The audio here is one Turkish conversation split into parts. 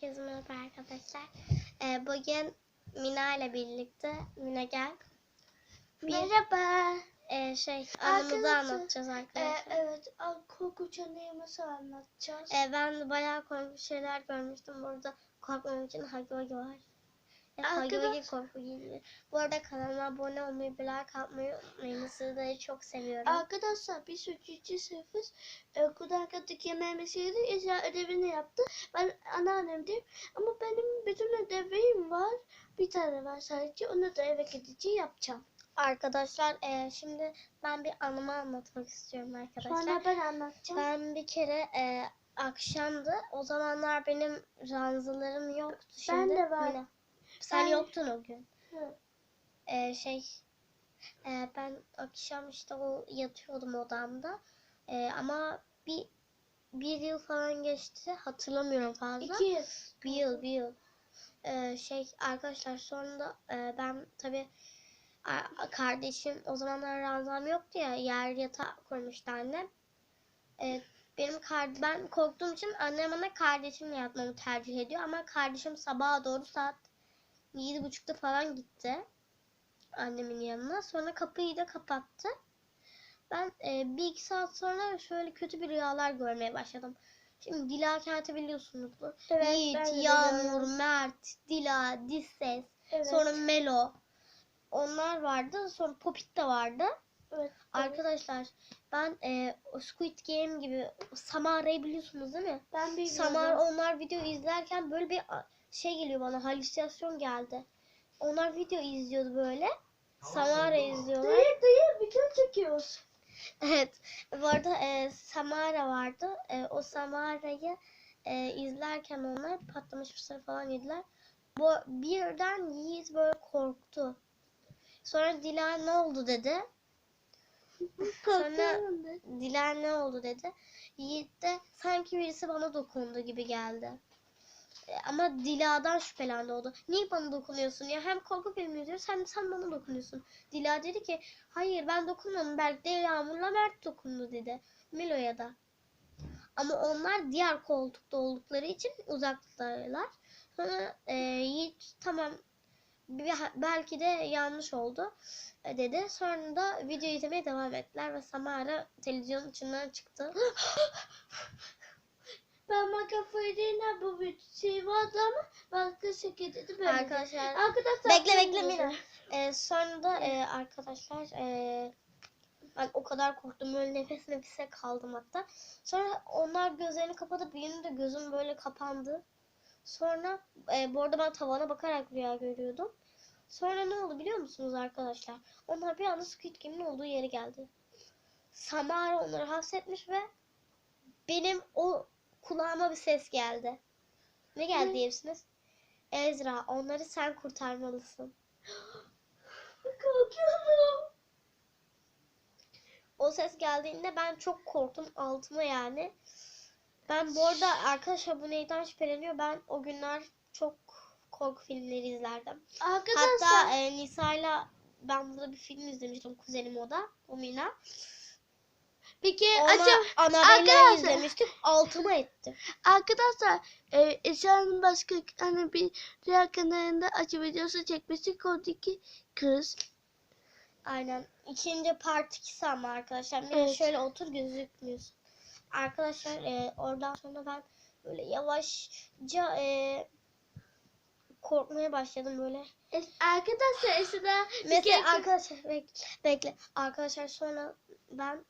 Herkese merhaba arkadaşlar. Ee, bugün Mina ile birlikte, Mina gel. Bir- Merhaba. Ee, şey, anımızı anlatacağız arkadaşlar. evet, al- korkunç anıyımızı anlatacağız. Ee, ben de bayağı korkunç şeyler görmüştüm. Burada korkmam için Hagi var. Ee, Arkadaş- korku gibi. Bu arada kanalıma abone olmayı, bir like atmayı unutmayın. Sizleri çok seviyorum. Arkadaşlar biz üçüncü sınıfız. Ee, okuldan kalktık yemeğimizi yedik. Ece ödevini yaptı. Ben anneannemdeyim. Ama benim bütün ödevim var. Bir tane var sadece. Onu da eve gidince yapacağım. Arkadaşlar ee, şimdi ben bir anımı anlatmak istiyorum arkadaşlar. Sonra ben anlatacağım. Ben bir kere e, akşamdı. O zamanlar benim ranzalarım yoktu. Şimdi, de var. Mina, Sen Ben- yoktun o gün. Hı. E, şey e, ben akşam işte o yatıyordum odamda. E, ama bir bir yıl falan geçti. Hatırlamıyorum fazla. İki yıl. Bir yıl, bir yıl. Ee, şey arkadaşlar sonra da e, ben tabi kardeşim o zamanlar ranzam yoktu ya yer yatağı koymuştu annem. Ee, benim kard ben korktuğum için annem bana kardeşimle yatmamı tercih ediyor ama kardeşim sabaha doğru saat yedi buçukta falan gitti annemin yanına. Sonra kapıyı da kapattı. Ben e, bir iki saat sonra şöyle kötü bir rüyalar görmeye başladım. Şimdi Dila Kent'i biliyorsunuzdur. Evet, Yiğit, Yağmur, biliyorum. Mert, Dila, Disses, Evet. sonra Melo. Onlar vardı. Sonra Popit de vardı. evet. Arkadaşlar ben e, Squid Game gibi Samara'yı biliyorsunuz değil mi? Ben bir Samar onlar video izlerken böyle bir şey geliyor bana halüsinasyon geldi. Onlar video izliyordu böyle. Samara izliyorlar. Dayı dayı video çekiyoruz. Evet. Bu arada e, Samara vardı. E, o Samara'yı e, izlerken onlar patlamış mısır falan yediler. Bu birden Yiğit böyle korktu. Sonra Dila ne oldu dedi. Sonra. Dila ne oldu dedi. Yiğit de sanki birisi bana dokundu gibi geldi. E, Ama Dila'dan şüphelendi oldu. Niye bana dokunuyorsun ya? Hem korku filmi izliyoruz hem de sen bana dokunuyorsun. Dila dedi ki hayır ben dokunmadım. Belki de Yağmur'la Mert dokundu dedi. Milo'ya da. Ama onlar diğer koltukta oldukları için uzaktalar. Sonra e, Yiğit tamam belki de yanlış oldu e, dedi. Sonra da video izlemeye devam ettiler ve Samara televizyonun içinden çıktı. Ben kafayı değil bu bir şey vardı ama başka şekilde de böyle. Arkadaşlar Arkadaşlar bekle bekle. Mina. E, sonra da e, arkadaşlar e, ben o kadar korktum böyle nefes nefese kaldım hatta. Sonra onlar gözlerini kapatıp benim de gözüm böyle kapandı. Sonra e, bu arada ben tavana bakarak rüya görüyordum. Sonra ne oldu biliyor musunuz arkadaşlar? Onlar bir anda Squid Game'in olduğu yere geldi. Samara onları hapsetmiş ve benim o kulağıma bir ses geldi. Ne geldi diyebilirsiniz? Ezra onları sen kurtarmalısın. Korkuyorum. O ses geldiğinde ben çok korktum altıma yani. Ben bu arada arkadaşlar bu neyden şüpheleniyor? Ben o günler çok korku filmleri izlerdim. Arkadaşlar Hatta e, Nisa'yla ben burada bir film izlemiştim kuzenim o da. O Mina. Peki acaba Annabelle'yi arkadaşlar- izlemiştim. Altıma etti. arkadaşlar e, Esra'nın başka hani bir rüya kanalında acı videosu çekmiştik oradaki kız. Aynen. İkinci part 2'si ama arkadaşlar. Mina Evet. şöyle otur gözükmüyorsun. Arkadaşlar e, oradan sonra ben böyle yavaşça e, korkmaya başladım böyle. Es- arkadaşlar Esra bir Mesela arkadaşlar bekle, bekle. Arkadaşlar sonra ben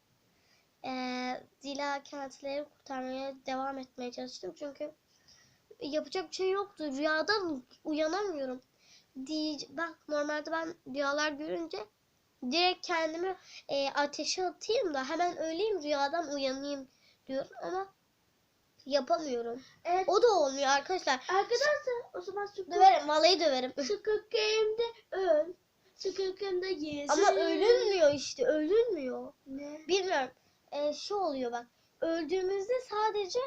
eee Dila kentleri kurtarmaya devam etmeye çalıştım. Çünkü yapacak bir şey yoktu. Rüyadan uyanamıyorum. Diye, bak normalde ben rüyalar görünce direkt kendimi eee, ateşe atayım da hemen öleyim rüyadan uyanayım diyorum ama yapamıyorum. Evet, O da olmuyor arkadaşlar. arkadaşlar o zaman Squid Döverim, vallahi döverim. Squid Game'de öl. Squid Game'de yes. Ama ölünmüyor işte, ölünmüyor. Ne? Bilmiyorum. Ee, şu oluyor bak. Öldüğümüzde sadece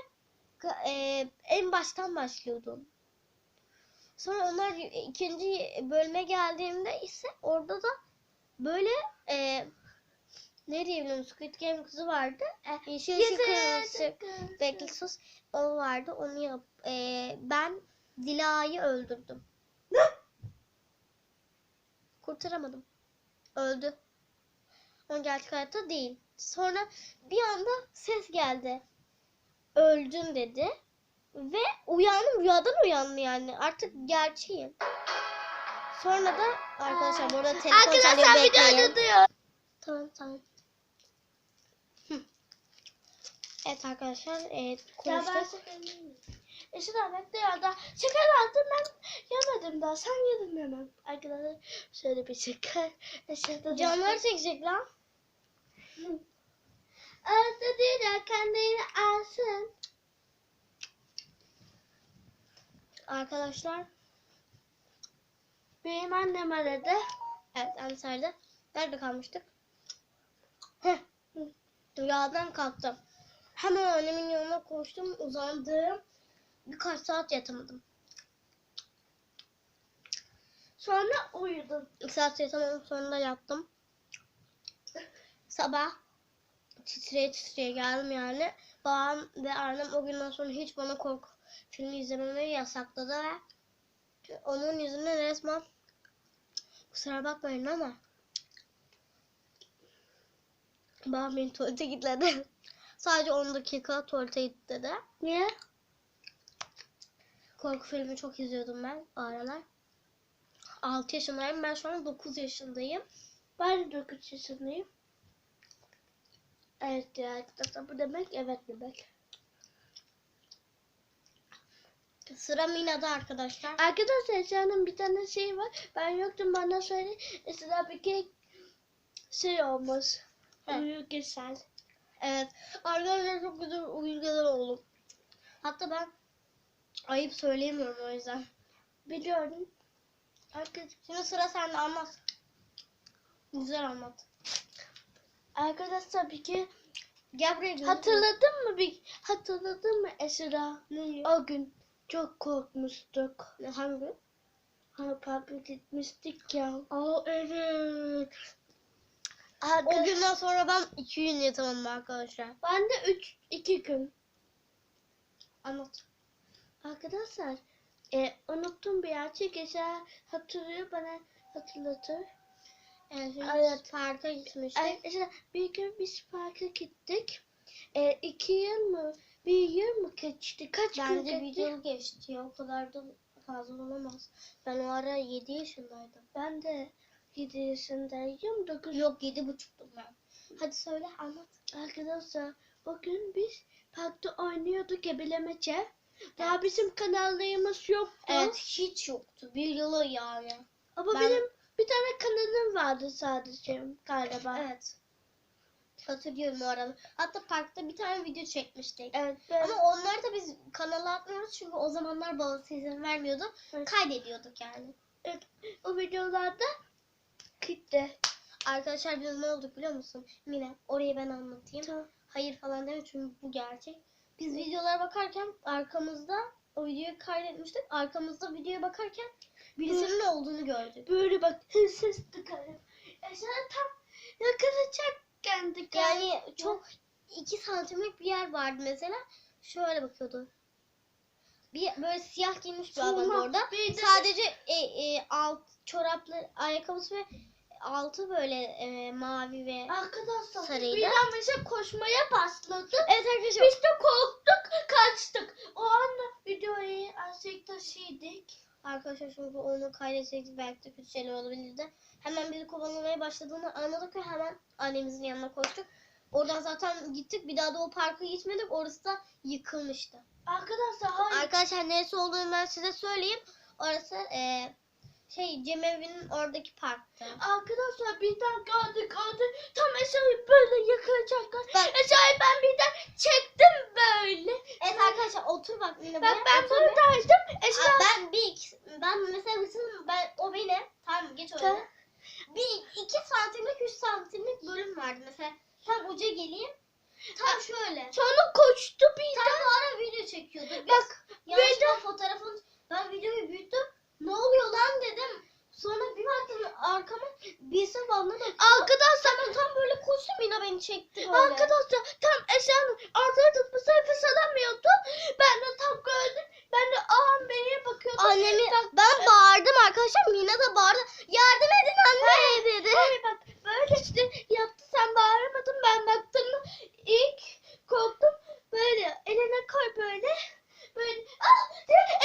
e, en baştan başlıyordum. Sonra onlar ikinci bölüme geldiğimde ise orada da böyle e, ne diyebilirim Squid Game kızı vardı. Yeşil ışık kırmızı. Bekle sus. O vardı. Onu yap. e, ben Dila'yı öldürdüm. Kurtaramadım. Öldü. O gerçek hayatta değil. Sonra bir anda ses geldi. Öldün dedi. Ve uyandım. Rüyadan uyandım yani. Artık gerçeğim. Sonra da arkadaşlar bu arada telefon çalıyor Arkadaşlar bekleyin. video duruyor. Tamam tamam. Hı. Evet arkadaşlar ben konuştuk. şekerim. Esra bekle ya da şeker aldım ben yemedim daha sen yedin hemen. Arkadaşlar şöyle bir şeker. Canları çekecek lan. Arda ya kendini alsın. Arkadaşlar Benim annem aradı. evet Antalya'da. Nerede kalmıştık? Heh. Rüyadan kalktım. Hemen annemin yanına koştum uzandım. Birkaç saat yatamadım. Sonra uyudum. İki saat yatamadım sonra yattım. Sabah titreye titreye geldim yani. Babam ve annem o günden sonra hiç bana korku filmi izlememeyi yasakladı ve onun yüzünden resmen kusura bakmayın ama babam beni tuvalete gitmedi. Sadece 10 dakika tuvalete gitti dedi. Niye? Korku filmi çok izliyordum ben o aralar. 6 yaşındayım. Ben şu an 9 yaşındayım. Ben de 9 yaşındayım. Evet ya arkadaşlar bu demek evet demek. Sıra Mina'da arkadaşlar. Arkadaşlar Esra'nın bir tane şey var. Ben yoktum bana söyle. Esra bir kere şey olmuş. He. Uyu güzel. Evet. Arkadaşlar çok güzel uygular oldum. Hatta ben ayıp söyleyemiyorum o yüzden. Biliyorum. Arkadaşlar, Şimdi sıra sende anlat. Güzel anlat. Arkadaşlar kere Gel buraya. hatırladın mı bir hatırladın mı Esra? Ne? O gün çok korkmuştuk. Hangi gün? Hani parka gitmiştik ya. Aa evet. O Arka- günden sonra ben iki gün yatamadım arkadaşlar. Ben de 3 2 gün. Anlat. Arkadaşlar e, unuttum bir gerçek Esra hatırlıyor bana hatırlatır. Evet, Evet. parka gitmiştik. Esra bir gün biz parka gittik. E, iki yıl mı? Bir yıl mı geçti? Kaç gün Bence geçti? bir yıl geçti. O kadar da fazla olamaz. Ben o ara 7 yaşındaydım. Ben de 7 yaşındayım. 9 Yok yedi buçuktum ben. Hadi söyle anlat. Arkadaşlar bugün biz parkta oynuyorduk ebelemece. Daha bizim kanallarımız yoktu. Evet hiç yoktu. Bir yılı yani. Ama ben- benim bir tane kanalım vardı sadece galiba. Evet. Hatırlıyorum o arada. Hatta parkta bir tane video çekmiştik. Evet. ben- Ama onları da biz kanala atmıyoruz çünkü o zamanlar babası izin vermiyordu. Evet. Kaydediyorduk yani. o videolarda gitti. Arkadaşlar biz ne olduk biliyor musun? Mine orayı ben anlatayım. Tamam. Hayır falan deme çünkü bu gerçek. Biz videolara bakarken arkamızda o videoyu kaydetmiştik. Arkamızda videoya bakarken birisinin olduğunu gördük. Böyle bak hırsız tıkarım. Esra tam yakalayacakken tıkarım. Yani çok iki santimlik bir yer vardı mesela. Şöyle bakıyordu. Bir böyle siyah giymiş bir adam orada. bir Sadece e, e, alt çoraplı ayakkabısı ve altı böyle e, mavi ve Arkadaşlar Sarıydı. birden mesela koşmaya başladı. Evet arkadaşlar Biz de korktuk kaçtık. O anda videoyu azıcık taşıydık. Arkadaşlar çünkü onu kaydetseydik belki de kötü şeyler olabilirdi. Hemen bizi kovalamaya başladığını anladık ve hemen annemizin yanına koştuk. Oradan zaten gittik. Bir daha da o parka gitmedik. Orası da yıkılmıştı. Arkadaşlar hayır. Arkadaşlar neresi olduğunu ben size söyleyeyim. Orası eee şey Cemevi'nin oradaki parktı. Arkadaşlar birden geldi geldi. Tam Esra'yı böyle yakalayacaklar. Bak, Esra'yı ben birden çektim böyle. evet arkadaşlar otur bak yine Ben, buraya. ben Otur buradaydım. Esra Aa, ben bir iki, ben mesela bütün ben o benim. Tamam geç oraya. Tamam. Bir iki santimlik üç santimlik bölüm vardı mesela. Tam uca geleyim. Tam şöyle. sonra koştu Tam birden. bu ara video çekiyorduk. Biz Bak yanlışlıkla fotoğrafın ben videoyu büyüttüm. Ne oluyor lan. Sonra bir baktım arkama birisi da arkadaşlar ben tam böyle koştum yine beni çekti böyle. Arkadaşlar tam Esra'nın arkaya tutması nefes alamıyordu. Ben de tam gördüm. Ben de ağam beye bakıyordum. annemi ben bağırdım arkadaşlar. Mina da bağırdı. Yardım edin anne dedi. Hayır bak böyle işte yaptı sen bağıramadın ben baktım ilk korktum böyle eline koy böyle böyle ah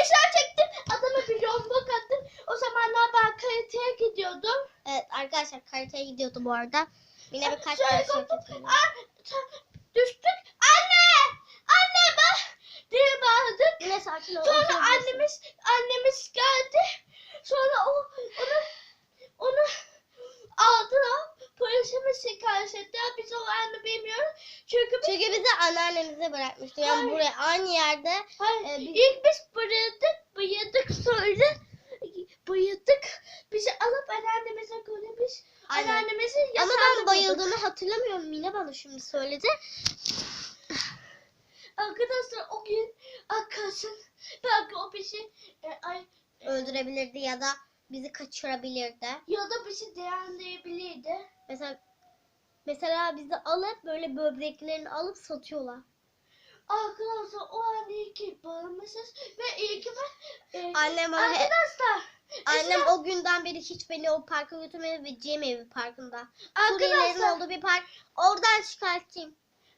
eşya çektim adama bir lombok attım o zamanlar ben karateye gidiyordum Evet arkadaşlar karateye gidiyordu bu arada. Mina birkaç tane şey düştük anne anne bak diye bağırdık Mina sakin ol. Sonra oturabilirsin. annemiz annemiz geldi. Sonra o onu onu aldılar. Polise mi şikayet ettiler? Biz o anı bilmiyoruz. Çünkü biz, Çünkü bizi anneannemize bırakmıştı. Yani Hayır. buraya aynı yerde. hayır, e, biz- ilk biz bıyırdık, bıyırdık sonra bıyırdık. Bizi alıp anneannemize biz Aynen. anneannemizin Ama ben koyduk. bayıldığımı hatırlamıyorum. Mina bana şimdi söyledi. Arkadaşlar o gün arkadaşlar belki o bizi e, ay, Öldürebilirdi ya da bizi kaçırabilirdi. ya da bizi değerlendirebilirdi. Mesela mesela bizi alıp böyle böbreklerini alıp satıyorlar. Arkadaşlar o an iyi ki bağırmışız ve iyi ki ben e, Annem bana arkadaşlar annem Esra- o günden beri hiç beni o parka götürmedi ve Cem evi parkında. Suriyelilerin olduğu bir park. Oradan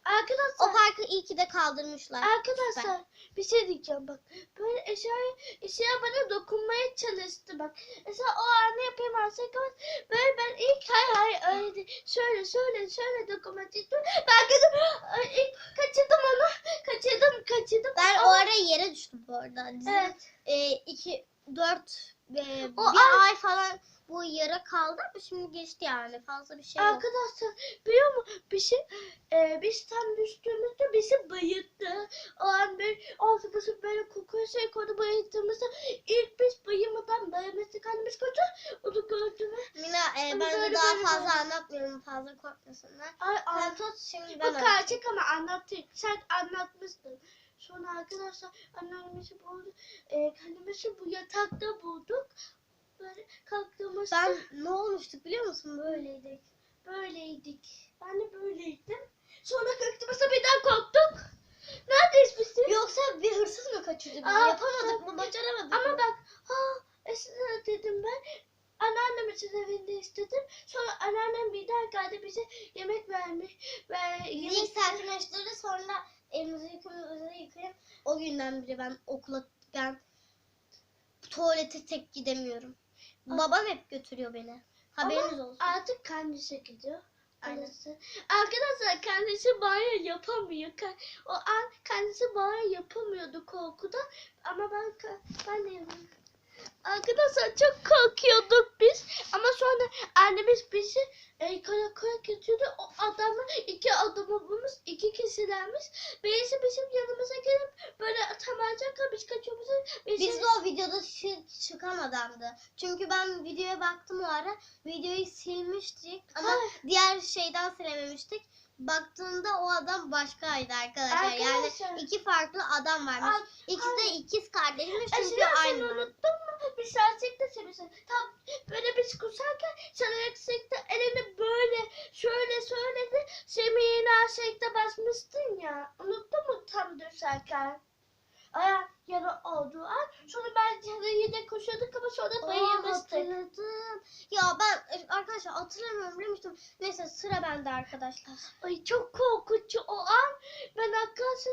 şikayetçiyim. O arkadaşlar parkı iyi ki de kaldırmışlar. arkadaşlar bir şey diyeceğim bak böyle eşyayı eşya bana dokunmaya çalıştı bak mesela o an yapamazsak ama böyle ben ilk hay hay öyle şöyle şöyle şöyle dokunmak istiyorum ben ay, ilk kaçırdım onu kaçırdım kaçırdım Ben o Ama- ara yere düştüm bu arada. Bizim evet e, iki, dört, e, O bir an- ay falan bu yara kaldı ama şimdi geçti yani. Fazla bir şey yok. Arkadaşlar biliyor musun bir şey e, biz tam düştüğümüzde bizi bayılttı. O an bir ağzımızı böyle kokuyor şey koydu bayılttığımızda ilk biz bayılmadan bayılmıştık annemiz kötü onu gördü mü? Mina e, Ama ben de daha böyle fazla böyle. anlatmıyorum. Fazla korkmasınlar. Ay, Sen tut şimdi bu ben anlatayım. gerçek ama anlattık. Sen anlatmıştın. Sonra arkadaşlar anneannemizi buldu. E, kendimizi bu yatakta bulduk. Böyle kalktığımızda Ben ne olmuştuk biliyor musun? Böyleydik. böyleydik. Ben de böyleydim. Sonra kalktığımızda birden korktuk. Neredeyiz biz? Yoksa bir hırsız mı kaçırdı bizi? Aa, Yapamadık mı? Başaramadık Ama mı? bak ha Esra dedim ben anneannemizin evinde istedim. Sonra anneannem bir daha geldi bize yemek vermiş. Ve yemek ilk sakinleştirdi sonra elimizi yıkayıp yıkayıp o günden beri ben okula ben tuvalete tek gidemiyorum. Babam hep götürüyor beni. Haberiniz Ama olsun. artık kendisi gidiyor. Aynen. Annesi. Arkadaşlar kendisi banyo yapamıyor. O an kendisi banyo yapamıyordu korkudan. Ama ben ben de. Arkadaşlar çok korkuyorduk biz. Ama sonra annemiz bizi e, karakola götürdü. O adamı iki adamı bulmuş. iki kişilermiş. Birisi bizim yanımıza gelip böyle atamayacak. Biz kaçıyoruz. Biz de o videoda çı- çıkan adamdı. Çünkü ben videoya baktım o ara. Videoyu silmiştik ama Ha. diğer şeyden silememiştik. Baktığımda o adam başkaydı arkadaşlar. Arkadaşlar. Yani iki farklı adam varmış. Ay, İkisi de ikiz kardeşmiş çünkü Esra sen aynı. unuttun mu? Biz gerçekten seviyorsun. Tam böyle biz kusarken sen gerçekten elini böyle şöyle söyledi. Semih'in gerçekten basmıştın ya. Unuttun mu tam düşerken? Aya yara oldu an. Sonra ben da koşuyorduk ama sonra bayılmıştık. Arkadaşlar hatırlamıyorum demiştim. Neyse sıra bende arkadaşlar. Ay çok korkutucu o an. Ben musun?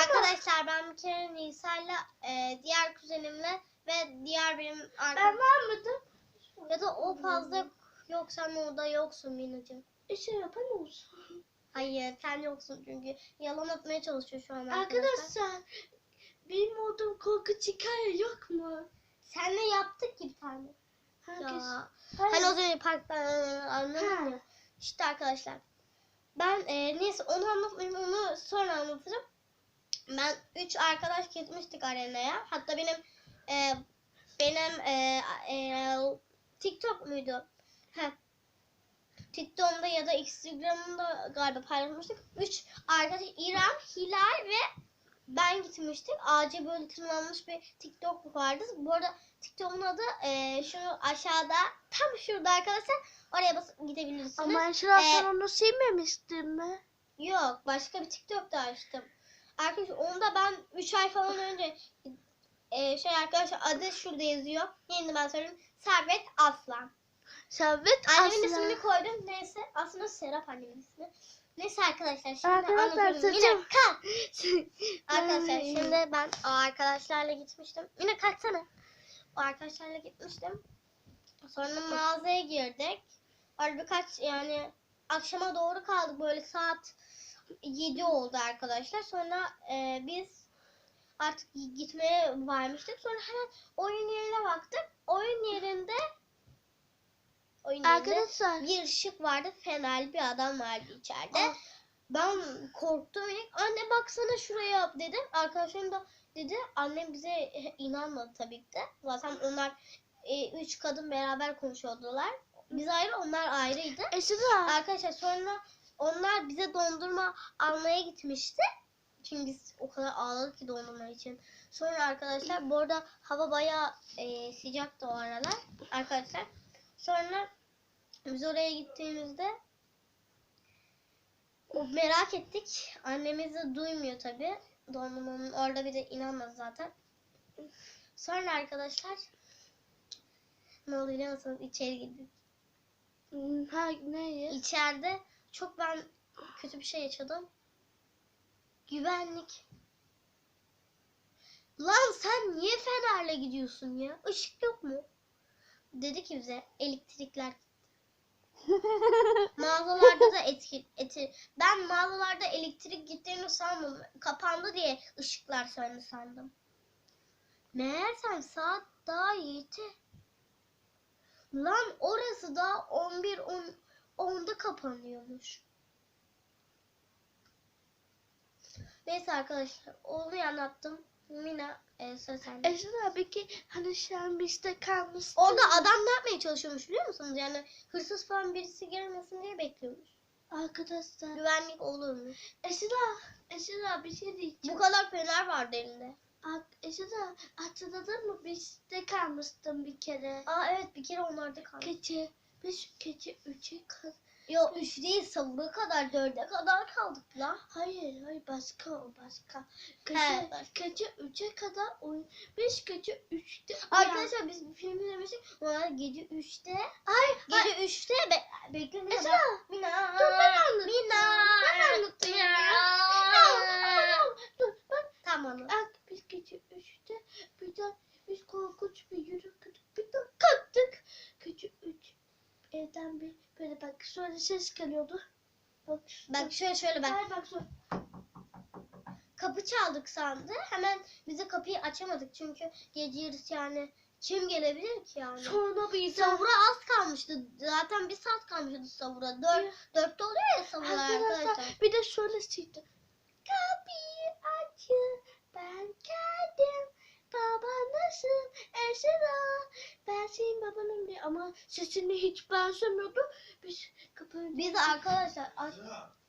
Arkadaşlar ben bir kere Nisa'yla e, diğer kuzenimle ve diğer benim Ben arkadaşım var mıydım? ya da o fazla yok sen orada yoksun Minacığım. İşe yapamıyorsun. Hayır sen yoksun çünkü yalan atmaya çalışıyor şu an arkadaşlar. Arkadaşlar benim olduğum korku çıkar yok mu? Senle yaptık ki bir tane. Herkes... Ya. Hani o zaman parkta anladın ya. İşte arkadaşlar. Ben e, neyse onu anlatmayayım onu sonra anlatırım. Ben üç arkadaş gitmiştik arenaya. Hatta benim e, benim e, e, TikTok muydu? Heh. TikTok'umda ya da Instagram'ımda galiba paylaşmıştık. Üç arkadaş İrem, Hilal ve ben gitmiştik. Ağaca böyle tırmanmış bir TikTok vardı. Bu arada TikTok'un adı e, şu aşağıda tam şurada arkadaşlar. Oraya basıp gidebilirsiniz. Ama Ee, sen onu silmemiştin mi? Yok başka bir TikTok da açtım. Arkadaşlar onu da ben 3 ay falan önce e, şey arkadaşlar adı şurada yazıyor. Yeni ben söyleyeyim. Servet Aslan. Servet Annemin Aslan. ismini koydum. Neyse aslında Serap annemin ismi. Neyse arkadaşlar şimdi Arkadaşlar, anlatıyorum. Mine kalk. Arkadaşlar şimdi ben o arkadaşlarla gitmiştim. Yine kalksana. O arkadaşlarla gitmiştim. Sonra mağazaya girdik. Orada birkaç yani akşama doğru kaldık böyle saat 7 oldu arkadaşlar. Sonra e, biz artık gitmeye varmıştık. Sonra hemen oyun yerine baktık. Oyun yerinde oyun yerinde Arkadaşlar. bir ışık vardı. Fenerli bir adam vardı içeride. Ah. Ben korktum ilk. Anne baksana şuraya yap dedim. Arkadaşlarım da dedi. Annem bize inanmadı tabii ki de. Zaten onlar e, üç kadın beraber konuşuyordular. Biz ayrı onlar ayrıydı. Esra. Arkadaşlar sonra onlar bize dondurma almaya gitmişti. Çünkü biz o kadar ağladık ki dondurma için. Sonra arkadaşlar bu arada hava bayağı e, sıcaktı o aralar. Arkadaşlar sonra biz oraya gittiğimizde o merak ettik. Annemiz de duymuyor tabi. Dondurmanın orada bir de inanmaz zaten. Sonra arkadaşlar ne oldu biliyor musunuz? İçeri girdik. Hmm, Ha ne? İçeride çok ben kötü bir şey yaşadım. Güvenlik. Lan sen niye fenerle gidiyorsun ya? Işık yok mu? Dedi ki bize elektrikler mağazalarda da etki, eti. Ben mağazalarda elektrik gittiğini sanmadım. Kapandı diye ışıklar söndü sandım. Meğersem saat daha yedi. Lan orası da 11 10 10'da kapanıyormuş. Neyse arkadaşlar onu anlattım. Mina e, söz sende. Esra peki hani sen bizde kalmıştın. Orada adam ne yapmaya çalışıyormuş biliyor musunuz? Yani hırsız falan birisi gelmesin diye bekliyormuş. Arkadaşlar. Güvenlik olurmuş. Esra. Esra bir şey Bu diyeceğim. kadar fener vardı elinde. Esra hatırladın mı bizde kalmıştım bir kere. Aa evet bir kere onlarda kaldı. Gece biz gece 3'e kadar. Yo üç değil savura kadar dörde kadar kaldık la. Hayır hayır başka o başka. He, Gece, başka. 3'e kadar oyun. Biz gece 3'te Arkadaşlar biz bir film izlemiştik. Onlar gece 3'te. Ay Gece 3'te be bekle Mina. Esra, Mina. dur ben anlatayım. Mina. Ben anlatayım. Dur ben Tamam. Ak biz gece 3'te birden biz korkunç bir yürüdük. Birden kalktık. Gece 3 evden bir böyle bak sonra ses geliyordu. Bak. Bak şöyle şöyle bak. Ay bak sonra. Kapı çaldık sandı. Hemen bize kapıyı açamadık çünkü gece yarısı yani kim gelebilir ki yani? Sonra birden. Savura az kalmıştı. Zaten bir saat kalmıştı savura. Dört, dörtte oluyor ya savura Arkadaşlar arkadaşlar. bir de şöyle çıktı. Kapıyı açın ben geldim. Baba nasıl? Esra. Ben senin babanım diye ama sesini hiç benzemiyordu. Biz kapıyı Biz arkadaşlar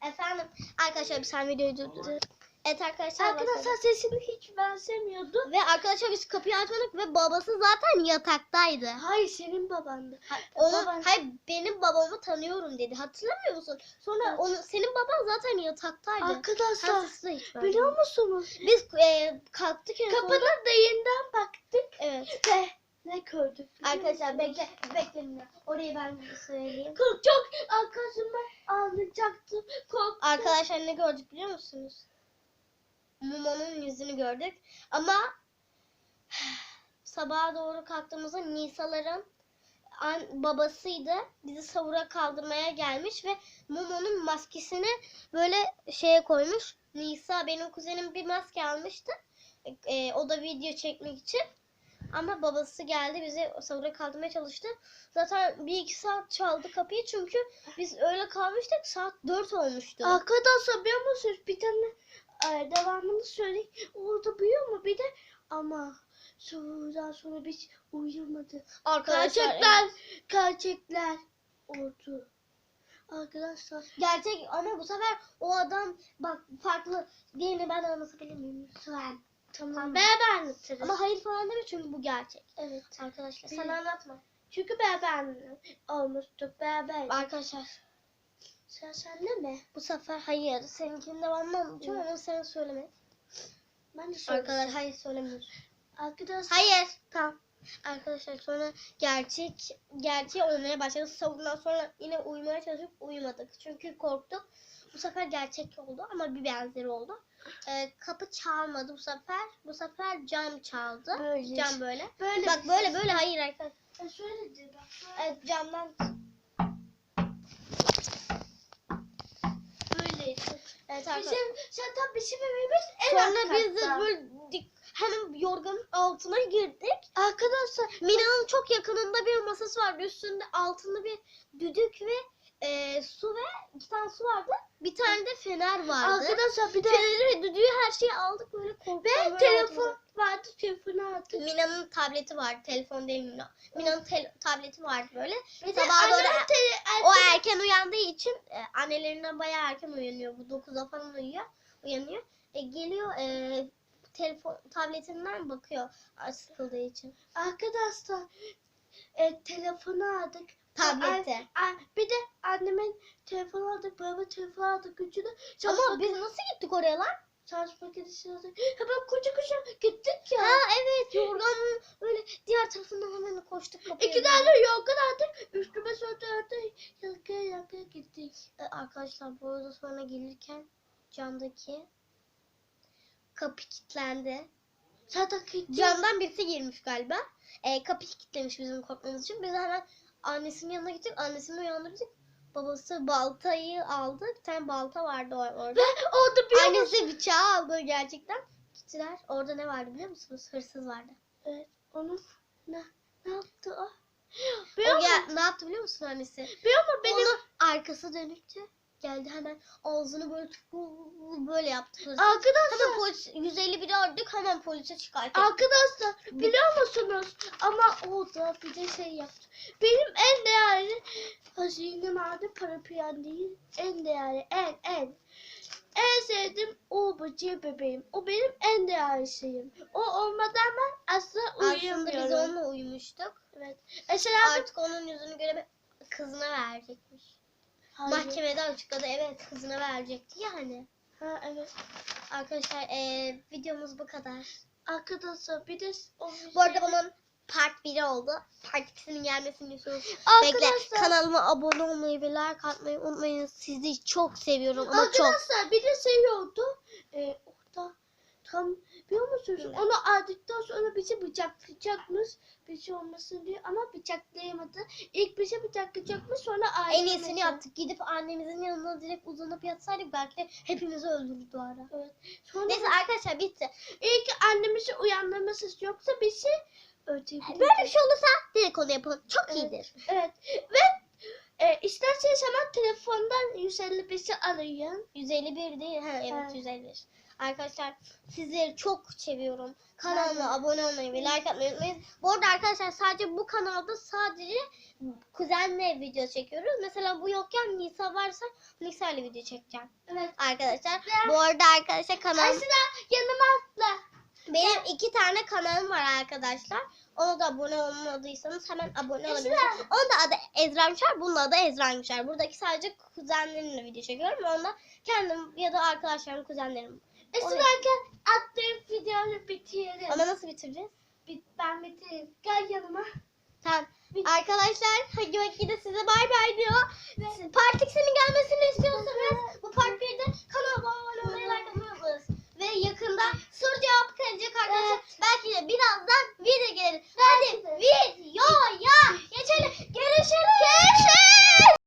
efendim arkadaşlar bir saniye videoyu durdurun. Evet arkadaşlar Arkadaşlar başladı. sesini hiç benzemiyordu. Ve arkadaşlar biz kapıyı açmadık ve babası zaten yataktaydı. Hayır senin babandı. Onu, Baban- hayır benim babamı tanıyorum dedi. Hatırlamıyor musun? Sonra Evet. onu senin baban zaten yataktaydı. Arkadaşlar biliyor musunuz? Biz e, kalktık en. Kapının dayından baktık Evet. ve ne gördük? Arkadaşlar bekle bekleyin. Orayı ben söyleyeyim. Çok çok arkasında ağlayacaktım. Korktum. Arkadaşlar ne gördük biliyor musunuz? Momo'nun yüzünü gördük. Ama sabaha doğru kalktığımızda Nisa'ların babasıydı. Bizi savura kaldırmaya gelmiş ve Momo'nun maskesini böyle şeye koymuş. Nisa benim kuzenim bir maske almıştı. E, o da video çekmek için. Ama babası geldi bizi savura kaldırmaya çalıştı. Zaten bir iki saat çaldı kapıyı çünkü biz öyle kalmıştık saat 4 olmuştu. Arkadaşlar biliyor musunuz? Bir tane e, devamını söyleyeyim. Orada büyüyor mu bir de ama sonradan sonra biz uyuyamadık. Arkadaşlar Gerçekler, gerçekler oldu. Arkadaşlar gerçek ama bu sefer o adam bak farklı diğerini ben anlatabilir miyim lütfen? tamam beraber anlatırız. Ama hayır falan deme çünkü bu gerçek. evet. Arkadaşlar sen anlatma. Çünkü beraber olmuştuk beraber. Arkadaşlar Sen sende mi? bu sefer hayır seninkini de ben anlatacağım ama sen söyleme. Ben de. Arkadaşlar hayır söylemiyorsun. Arkadaşlar. Hayır. Tamam. Arkadaşlar sonra gerçek gerçeği olmaya başladı. Savundan sonra yine uyumaya çalışıp uyumadık. Çünkü korktuk. Bu sefer gerçek oldu ama bir benzeri oldu. Ee, kapı çalmadı bu sefer. Bu sefer cam çaldı. Böyle. Cam böyle. Böyle. Bak böyle böyle hayır arkadaşlar. Ya şöyle de bak. Evet camdan evet arkadaşlar. Bizim zaten bizim evimiz en Sonra alt biz de katta. böyle dik- hemen yorganın altına girdik. Arkadaşlar Mina'nın çok yakınında bir masası vardı. Üstünde altında bir düdük ve e, su ve iki tane su vardı. Bir tane de fener vardı. arkadaşlar bir de Feneri ve düdüğü her şeyi aldık böyle korktum. ve telefon aldık. vardı telefonu aldık. Mina'nın tableti vardı. Telefon değil Mina. Mina'nın tableti vardı böyle. De Sabaha doğru annem tele- o erken uyandığı için e, annelerinden bayağı erken uyanıyor. Bu 9'da falan uyuyor. Uyanıyor. E, geliyor e, telefon tabletinden bakıyor e, sıkıldığı için. Arkadaşlar e, telefonu aldık. Tableti. Annemin telefonu aldık, baba telefonu aldık, gücünü. Ama biz nasıl gittik oraya lan? Şarj makinesi aldık. Hemen koşa koşa gittik ya. Ha evet yorganın böyle diğer tarafından hemen koştuk kapıya. İki tane yorgan aldık. Üstüme sonra da yaka yaka gittik. E, Arkadaşlar bu arada sonra gelirken camdaki kapı kilitlendi. Zaten gittik. Camdan birisi girmiş galiba. E, kapıyı kilitlemiş bizim korkmamız için. Biz hemen annesinin yanına gittik. Annesini uyandırdık. Babası baltayı aldı. Bir tane balta vardı or- orada. Orada bir Annesi bıçağı aldı gerçekten. Gittiler. Orada ne vardı biliyor musunuz? Hırsız vardı. Evet, onu ne, ne yaptı o? O Biliyor musun? gel- ne yaptı biliyor musun annesi? Biliyor musun benim Onun arkası dönüktü. Geldi hemen ağzını böyle böyle yaptı. hırsız. arkadaşlar Hemen polis 151'i aradık hemen polise çıkarttık. Arkadaşlar biliyor musunuz? Ama orada bir de şey yaptı. Benim en değerli hazinem vardı para piyan değil. En değerli en en. En sevdiğim o bıcı bebeğim. O benim en değerli şeyim. O olmadan ben asla Aslında biz uyuyamıyorum. onunla uyumuştuk. Evet. Mesela Artık onun yüzünü göreme kızına verecekmiş. Hayır. Mahkemede açıkladı evet kızına verecekti yani. Ha evet. Arkadaşlar eee, videomuz bu kadar. Arkadaşlar bir de o Bu arada bunun part 1'i oldu. Part 2'sinin gelmesini istiyoruz. Bekle Arkadaşlar- kanalıma abone olmayı ve like atmayı unutmayın. Sizi çok seviyorum ama çok. Arkadaşlar bir de şey oldu. Ee, tam biliyor musunuz? Ne? Onu aldıktan sonra bizi bıçaklayacakmış. Bir şey olmasın diye ama bıçaklayamadı. İlk bizi bıçaklayacakmış sonra En ailemizi. iyisini yaptık. Gidip annemizin yanına direkt uzanıp yatsaydık belki de hepimizi öldürürdü o ara. Evet. Sonra Neyse arkadaşlar bitti. ilk annemizi uyandırması yoksa bizi öldürebilirdi. Böyle bir şey olursa direkt onu yapalım. Çok Evet. iyidir. Evet. Ve e, isterseniz hemen telefondan 155'i arayın. 151 değil. Ha, evet Evet. 151. Arkadaşlar sizleri çok seviyorum. Kanalıma abone olmayı ve like atmayı unutmayın. Bu arada arkadaşlar sadece bu kanalda sadece kuzenle video çekiyoruz. Mesela bu yokken Nisa varsa Nisa ile video çekeceğim. Evet. Arkadaşlar bu arada arkadaşlar kanal Aslında yanıma atla. benim iki tane kanalım var arkadaşlar. Ona da abone olmadıysanız hemen abone olabilirsiniz. Onun da adı Ezra Gümşer, bunun adı Ezra Gümşer. Buradaki sadece kuzenlerimle video çekiyorum. Onda kendim ya da arkadaşlarım, kuzenlerim. E, Sürerken atlayıp videoyu bitiririz. Ama nasıl bitireceğiz? Bit, ben bitireyim. Gel yanıma. Tamam. Bit Arkadaşlar Hagi Vaki de size bay bay diyor. Evet. Part 2'sinin gelmesini istiyorsanız bu Part 1'de kanala abone olmayı like. Ve yakında soru cevap gelecek arkadaşlar. Evet. Belki de birazdan video gelir. Hadi videoya geçelim. Görüşürüz. Görüşürüz.